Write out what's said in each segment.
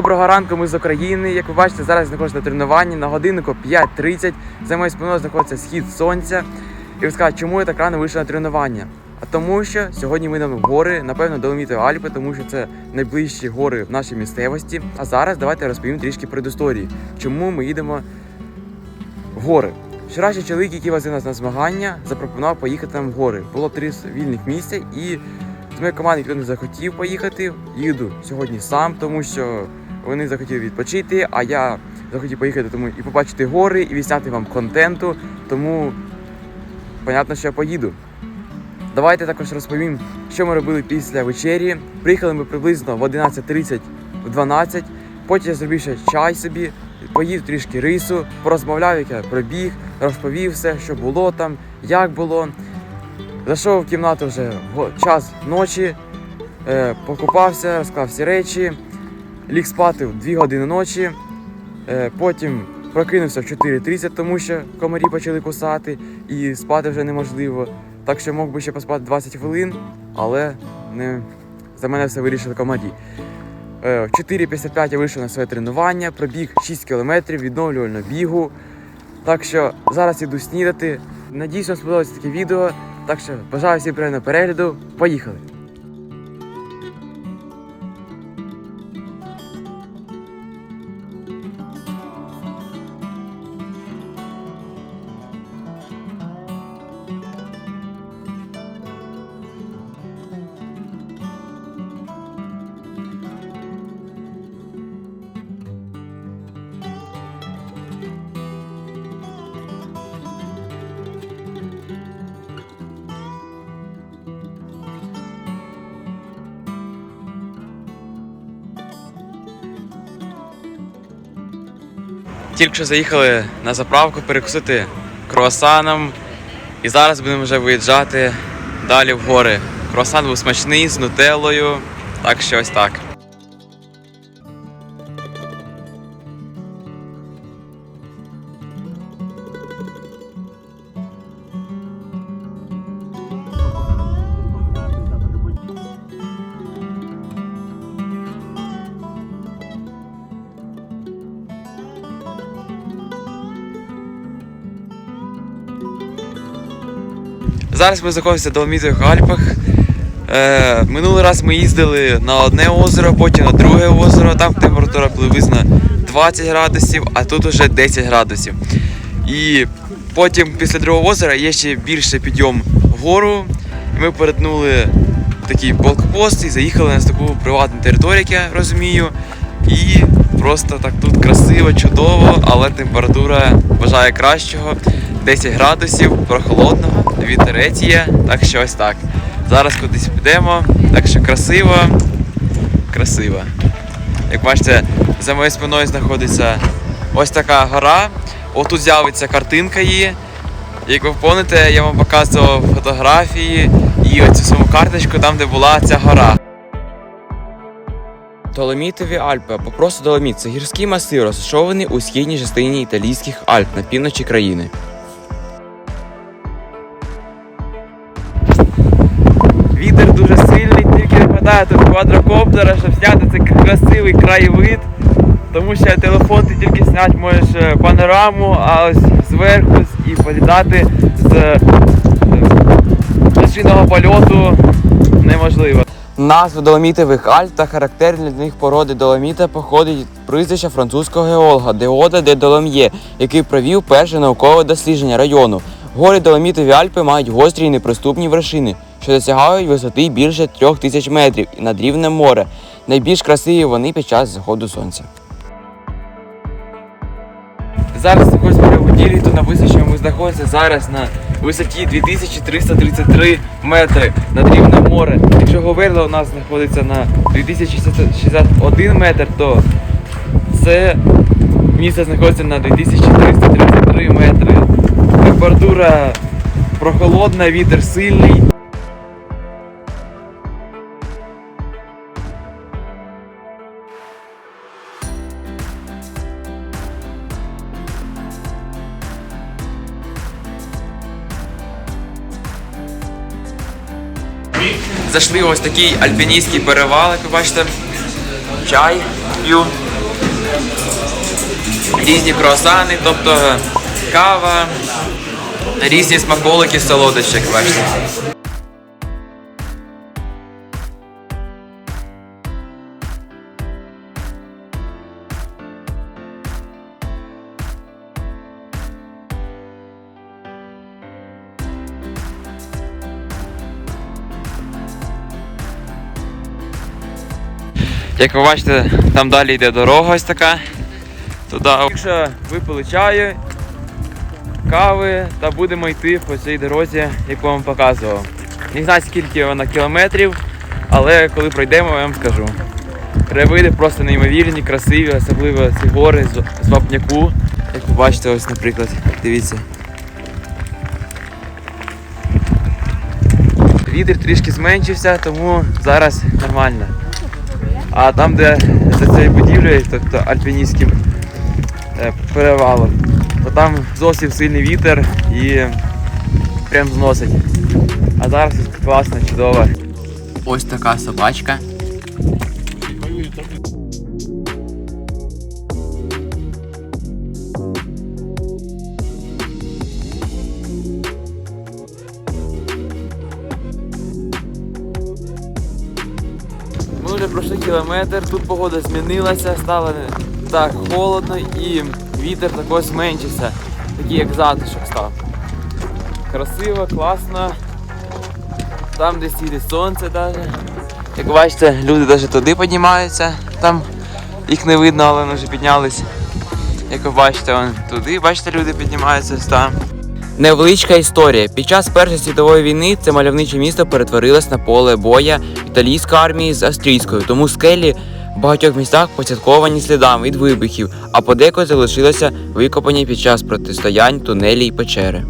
Доброго ранку, ми з України. Як ви бачите, зараз знаходжуся на тренуванні на годиннику 5.30. За моєю спиною знаходиться схід сонця. І ви скажете, чому я так рано вийшов на тренування? А тому що сьогодні ми йдемо в гори, напевно, Доломітові Альпи, тому що це найближчі гори в нашій місцевості. А зараз давайте розповім трішки предісторії, чому ми їдемо в гори. Вчорашній чоловік, який возив нас на змагання, запропонував поїхати нам в гори. Було три вільних місця, і з моєї команди ніхто не захотів поїхати. Їду сьогодні сам, тому що вони захотіли відпочити, а я захотів поїхати тому і побачити гори, і відзняти вам контенту. Тому, понятно, що я поїду. Давайте також розповім, що ми робили після вечері. Приїхали ми приблизно в 11.30 в 12. Потім я зробив ще чай собі, поїв трішки рису, порозмовляв, як я пробіг, розповів все, що було там, як було. Зайшов в кімнату вже час ночі, е, покупався, розклав всі речі, ліг спати в 2 години ночі. Е, потім прокинувся в 4.30, тому що комарі почали кусати і спати вже неможливо. Так що мог би ще поспати 20 хвилин, але не... за мене все вирішили комарі. Е, В 4.55 я вийшов на своє тренування, пробіг 6 кілометрів відновлювального бігу. Так що зараз іду снідати. Надіюсь, вам сподобалося таке відео. Так що бажаю всім приємного перегляду. Поїхали! Тільки що заїхали на заправку перекусити круасаном. І зараз будемо вже виїжджати далі в гори. Круасан був смачний з нутеллою. Так що ось так. Зараз ми знаходимося в Доломітових Альпах. Е, минулий раз ми їздили на одне озеро, потім на друге озеро. Там температура приблизно 20 градусів, а тут уже 10 градусів. І потім після другого озера є ще більше підйом вгору. Ми перетнули такий блокпост і заїхали на таку приватну територію, як я розумію. І просто так тут красиво, чудово, але температура бажає кращого. 10 градусів, прохолодного, вітерець є, так що ось так. Зараз кудись підемо, так що красиво, красиво. Як бачите, за моєю спиною знаходиться ось така гора. Отут з'явиться картинка її. Як ви помните, я вам показував фотографії і оцю саму карточку там, де була ця гора. Доломітові Альпи, або просто Доломіт це гірський масив, розташований у східній частині італійських Альп на півночі країни. Тут квадрокоптера, щоб зняти цей красивий краєвид. Тому що телефон ти тільки зняти можеш е, панораму, а ось зверху і політати з е, пташиного польоту неможливо. Назва Доломітових Альп та характерні для них породи Доломіта походить від прізвища французького геолога Деода де Долом'є, який провів перше наукове дослідження району. Гори Доломітові Альпи мають гострі і неприступні вершини, що досягають висоти більше трьох тисяч метрів і над рівнем моря. Найбільш красиві вони під час заходу сонця. Зараз ось ми в будівлі, тут написано, що ми знаходимося зараз на висоті 2333 метри над рівнем моря. Якщо Говерла у нас знаходиться на 2061 метр, то це місце знаходиться на 2333 метри. Температура прохолодна, вітер сильний. Зайшли ось такий альпіністський перевал, як ви бачите. Чай п'ю. різні круасани, тобто кава, різні смаколики, солодощі, як бачите. Як ви бачите, там далі йде дорога ось така. Туди. Якщо випили чаю, кави та будемо йти по цій дорозі, яку вам показував. Не знаю скільки вона кілометрів, але коли пройдемо, я вам скажу. Краєвиди просто неймовірні, красиві, особливо ці гори з, вапняку. Як ви бачите, ось, наприклад, дивіться. Вітер трішки зменшився, тому зараз нормально. А там, де за цією будівлею, тобто альпіністським е, перевалом, то там зовсім сильний вітер і прям зносить. А зараз класно, чудово. Ось така собачка. Пройшли кілометр, тут погода змінилася, стало не так холодно і вітер також зменшився, такий як затишок став. Красиво, класно. Там десь їде сонце навіть. Як бачите, люди навіть туди піднімаються, там їх не видно, але вони вже піднялись. Як ви бачите, вон туди, бачите, люди піднімаються там. Невеличка історія. Під час Першої світової війни це мальовниче місто перетворилось на поле боя італійської армії з австрійською, тому скелі в багатьох містах поцятковані слідами від вибухів, а подекуди залишилися викопані під час протистоянь тунелі й печери.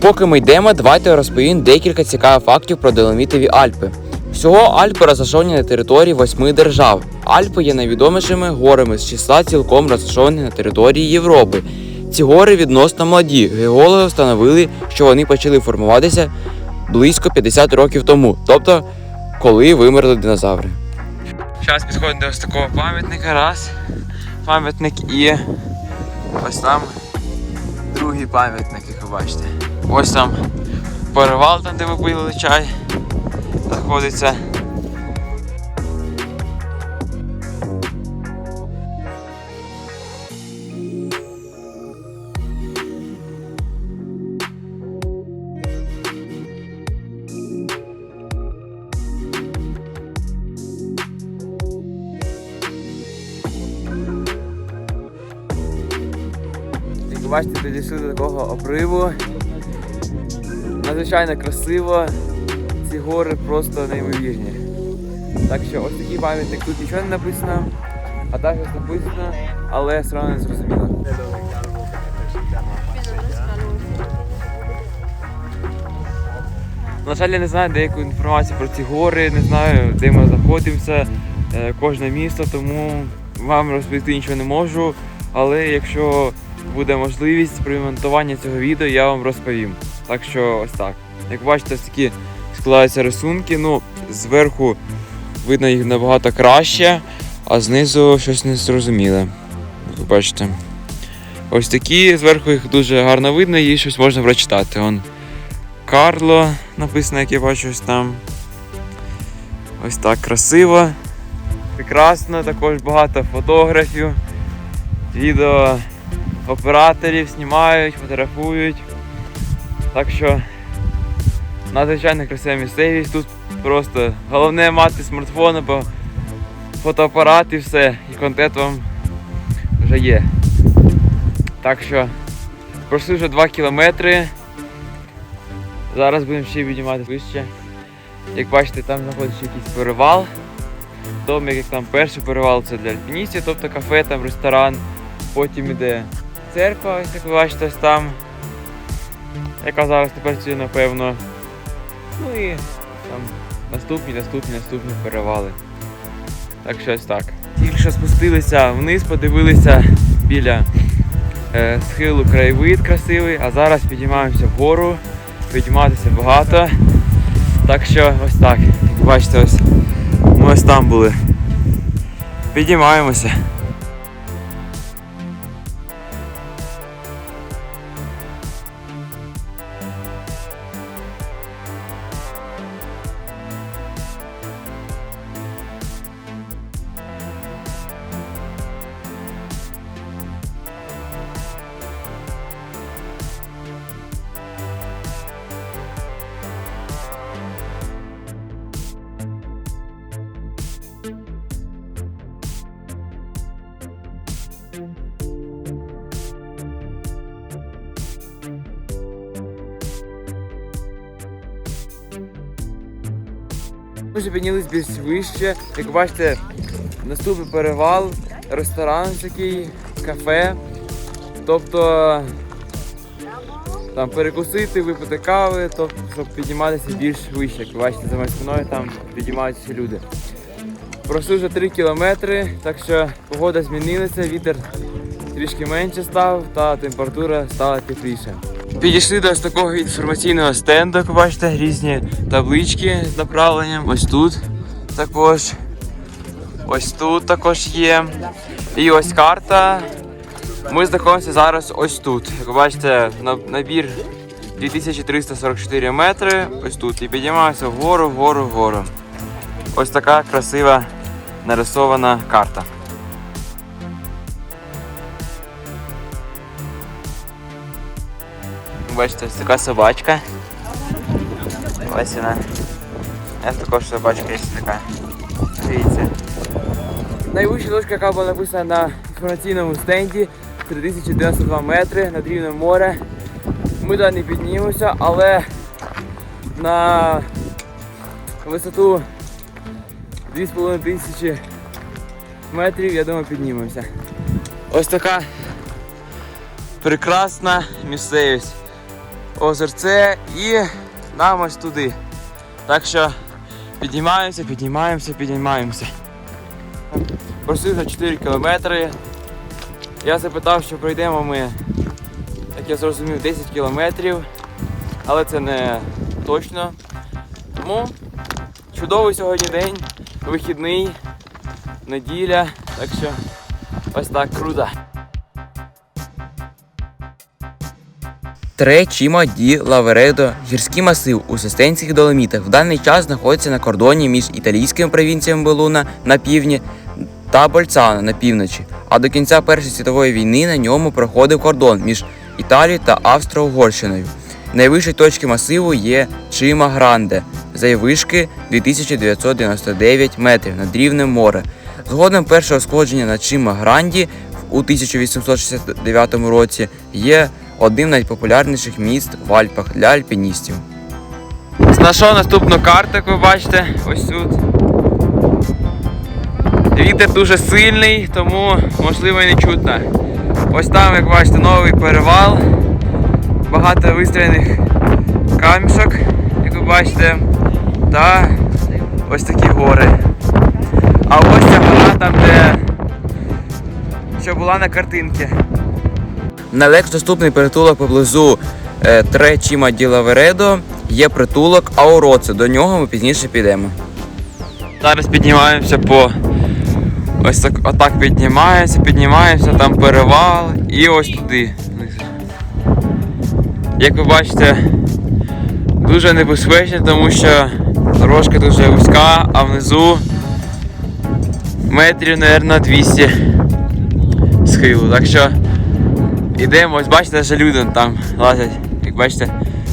Поки ми йдемо, давайте розповім декілька цікавих фактів про Доломітові Альпи. Всього Альпи розташовані на території восьми держав. Альпи є найвідомішими горами з числа цілком розташованих на території Європи. Ці гори відносно молоді. Геологи встановили, що вони почали формуватися близько 50 років тому, тобто коли вимерли динозаври. Зараз підходимо до ось такого пам'ятника. Раз. Пам'ятник і ось там другий пам'ятник, як ви бачите. Ось там перевал, там де ви пили чай, знаходиться. Бачите, підійшли до такого обриву. Надзвичайно красиво. Ці гори просто неймовірні. Так що ось такий пам'ятник. Тут нічого не написано, а так ось написано, але все одно не зрозуміло. На жаль, я не знаю деяку інформацію про ці гори, не знаю, де ми знаходимося, е, кожне місто, тому вам розповісти нічого не можу. Але якщо буде можливість при монтуванні цього відео, я вам розповім. Так що ось так. Як бачите, ось такі складаються рисунки. Ну, зверху видно їх набагато краще, а знизу щось не зрозуміле. Як бачите. Ось такі, зверху їх дуже гарно видно і щось можна прочитати. Он Карло написано, як я бачу ось там. Ось так красиво. Прекрасно, також багато фотографів, відеооператорів знімають, фотографують. Так що надзвичайно красива місцевість. Тут просто головне мати смартфон або фотоапарат і все, і контент вам вже є. Так що пройшли вже 2 кілометри. Зараз будемо ще піднімати вище. Як бачите, там знаходиться якийсь перевал. Домик, як там перший перевал, це для альпіністів, тобто кафе, там ресторан. Потім іде церква, ось як ви бачите, ось там. Яка зараз тепер працює, напевно. Ну і там наступні, наступні, наступні перевали. Так що ось так. Тільки що спустилися вниз, подивилися біля е, схилу краєвид красивий, а зараз підіймаємося вгору. Підійматися багато. Так що ось так. Як бачите, ось ми ось там були. Підіймаємося. Вже піднялись більш вище. Як бачите, наступний перевал, ресторан такий, кафе. Тобто там перекусити, випити кави, тобто, щоб підніматися більш вище. Як бачите, за моєю спиною там піднімаються люди. Пройшли вже 3 кілометри, так що погода змінилася, вітер трішки менше став та температура стала тепліше. Підійшли до такого інформаційного стенду, як бачите, різні таблички з направленням. Ось тут також. Ось тут також є. І ось карта. Ми знаходимося зараз ось тут. Як бачите, набір 2344 метри. Ось тут. І піднімаємося вгору, вгору, вгору. Ось така красива нарисована карта. Бачите, ось така собачка. Ось вона. Ось також собачка є така. Дивіться. Найвища точка, яка була написана на інформаційному стенді 3092 метри над рівнем моря. Ми туди не піднімемося, але на висоту 2,5 тисячі метрів, я думаю, піднімемося. Ось така прекрасна місцевість. Озерце і нам ось туди. Так що піднімаємося, піднімаємося, піднімаємося. Пройшли за 4 кілометри. Я запитав, що пройдемо ми, як я зрозумів, 10 кілометрів, але це не точно. Тому чудовий сьогодні день, вихідний, неділя, так що ось так круто. Тре Чіма ді Лавередо гірський масив у Систенських Доломітах в даний час знаходиться на кордоні між італійськими провінціями Белуна на півдні та Больцано на півночі. А до кінця Першої світової війни на ньому проходив кордон між Італією та Австро-Угорщиною. Найвищі точки масиву є Чима Гранде, заввишки 2999 метрів над рівнем моря. Згодом першого сходження на Чима Гранді у 1869 році є одним з найпопулярніших міст в Альпах для альпіністів. Знайшов наступну карту, як ви бачите, ось тут. Вітер дуже сильний, тому можливо і не чутно. Ось там, як бачите, новий перевал. Багато вистріляних камішок, як ви бачите, та ось такі гори. А ось ця гора там, де що була на картинці. Найлегш доступний притулок поблизу е, Тре Чіма ді є притулок Ауроце. До нього ми пізніше підемо. Зараз піднімаємося по. Ось так отак піднімаємося, піднімаємося, там перевал і ось туди. Як ви бачите, дуже небезпечно, тому що дорожка дуже вузька, а внизу метрів, мабуть, 200 схилу. Так що йдемо, ось бачите, вже люди там лазять. Як бачите,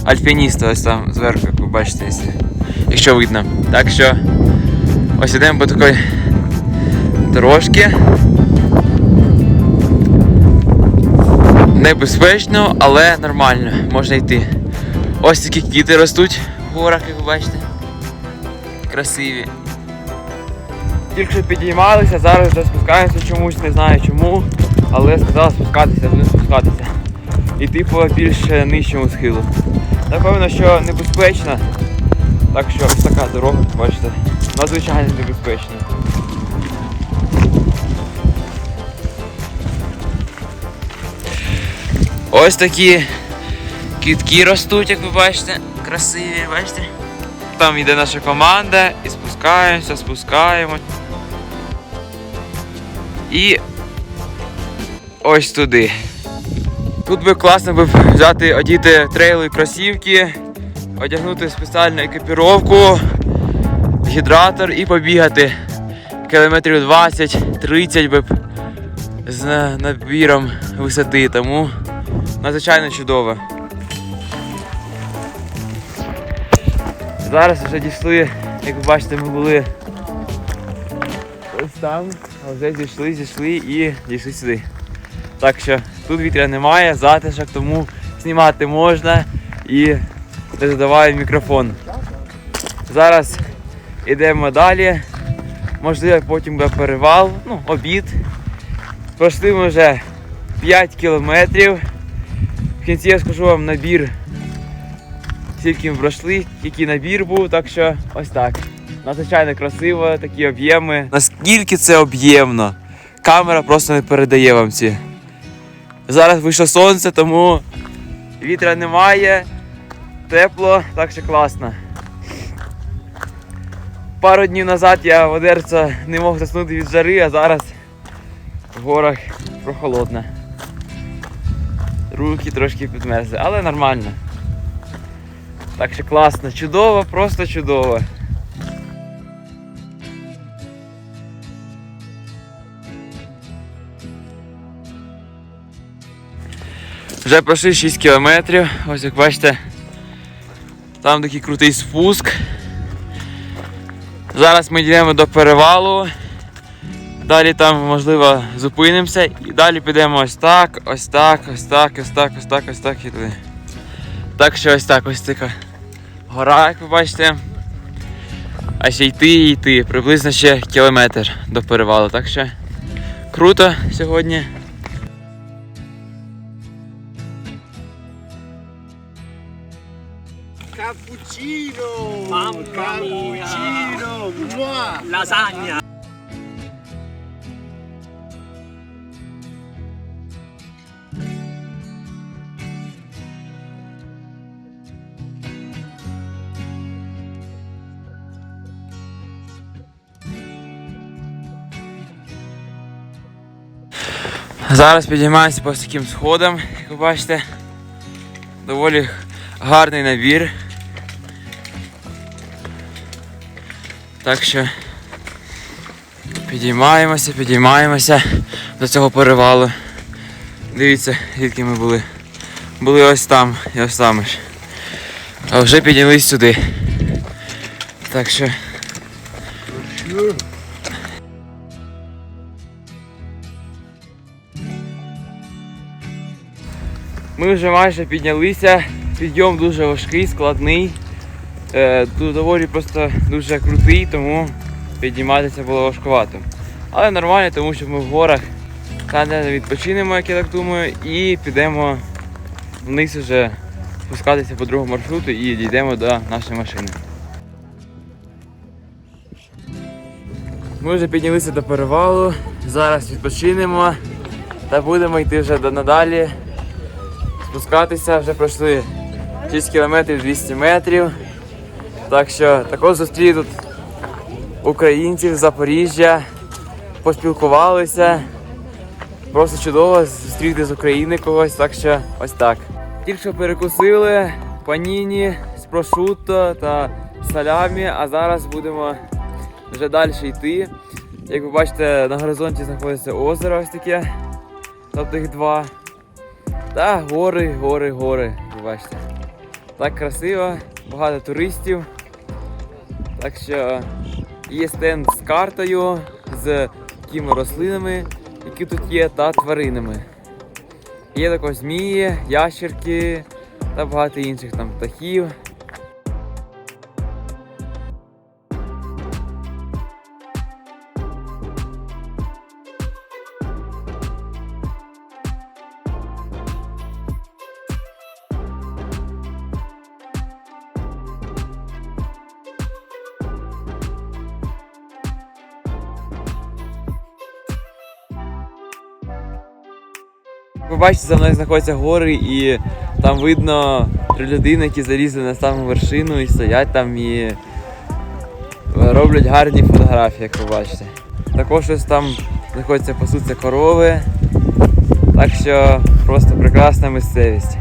альпіністи ось там зверху, як ви бачите, якщо- видно. Так що ось йдемо по такій дорожці. Небезпечно, але нормально, можна йти. Ось такі квіти ростуть в горах, як ви бачите. Красиві. Тільки що підіймалися, зараз вже спускаємося чомусь, не знаю чому. Але сказали спускатися, будемо спускатися. Іти по більш нижчому схилу. Напевно, що небезпечно. Так що ось така дорога, бачите, надзвичайно небезпечна. Ось такі квітки ростуть, як ви бачите. Красиві, бачите? там йде наша команда і спускаємося, спускаємось. І ось туди. Тут би класно би взяти, одіти трейли кросівки, одягнути спеціальну екіпіровку, гідратор і побігати кілометрів 20-30 би з на- набіром висоти, тому надзвичайно чудово. Зараз вже дійшли, як ви бачите, ми були ось там, а вже зійшли, зійшли і дійшли сюди. Так що тут вітря немає, затишок, тому знімати можна і не задаваю мікрофон. Зараз йдемо далі. Можливо, потім буде перевал, ну, обід. Пройшли ми вже 5 кілометрів. В кінці я скажу вам набір, скільки ми пройшли, який набір був, так що ось так. Надзвичайно красиво, такі об'єми. Наскільки це об'ємно? Камера просто не передає вам ці. Зараз вийшло сонце, тому вітра немає, тепло, так що класно. Пару днів назад я в Одерця не мог заснути від жари, а зараз в горах прохолодно. Руки трошки підмерзли, але нормально. Так що класно, чудово, просто чудово. Вже пройшли 6 кілометрів. Ось як бачите, там такий крутий спуск. Зараз ми йдемо до перевалу. Далі там, можливо, зупинимося і далі підемо ось так, ось так, ось так, ось так, ось так, ось так і туди. Так що ось так, ось така гора, як ви бачите. А ще йти і йти. Приблизно ще кілометр до перевалу. Так що круто сьогодні. Cappuccino! Mamma mia! Cappuccino! Mua! Lasagna! Зараз підіймаємося по таким сходам, як ви бачите. Доволі гарний набір. Так що підіймаємося, підіймаємося до цього перевалу. Дивіться, звідки ми були. Були ось там і ось там. ж. А вже піднялись сюди. Так що. Ми вже майже піднялися. Підйом дуже важкий, складний. Е, тут доволі просто дуже крутий, тому підніматися було важкувато. Але нормально, тому що ми в горах не відпочинемо, як я так думаю, і підемо вниз уже спускатися по другому маршруту і дійдемо до нашої машини. Ми вже піднялися до перевалу, зараз відпочинемо та будемо йти вже до- надалі. Спускатися вже пройшли 6 кілометрів 200 метрів. Так що також зустріли тут українців з Запоріжжя, поспілкувалися. Просто чудово зустріти з України когось, так що ось так. Тільки що перекусили паніні з прошутто та салямі, а зараз будемо вже далі йти. Як ви бачите, на горизонті знаходиться озеро ось таке. Тобто їх два. Та гори, гори, гори, ви бачите. Так красиво, багато туристів. Так що є стенд з картою, з такими рослинами, які тут є, та тваринами. Є також змії, ящерки та багато інших там птахів. Ви бачите, за мною знаходяться гори, і там видно три людини, які залізли на саму вершину і стоять там і роблять гарні фотографії, як ви бачите. Також ось там знаходяться пасуться корови. Так що просто прекрасна місцевість.